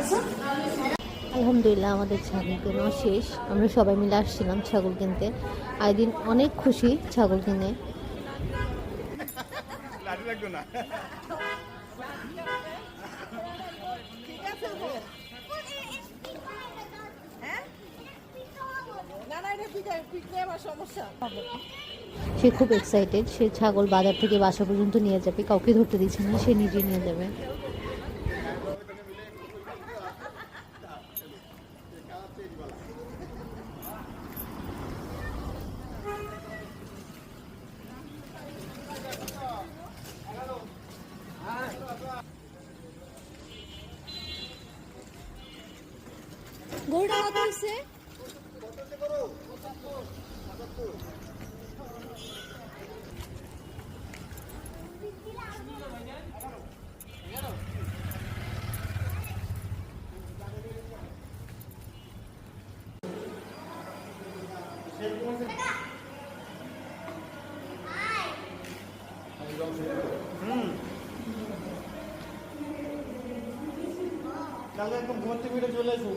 আসো আলহামদুলিল্লাহ আমাদের ছাগল কেনা শেষ। আমরা সবাই মিলে আসছিলাম ছাগল কিনতে। আইদিন অনেক খুশি ছাগল কিনে। না না এটা পিঠে পিঠে আমার সমস্যা। সে খুব এক্সাইটেড সে ছাগল বাজার থেকে বাসা পর্যন্ত নিয়ে যাবে, কাউকে ধরতে দিচ্ছে না, সে নিজে নিয়ে যাবে। কত কালকে একদম ভর্তি ফিরে চলে আসব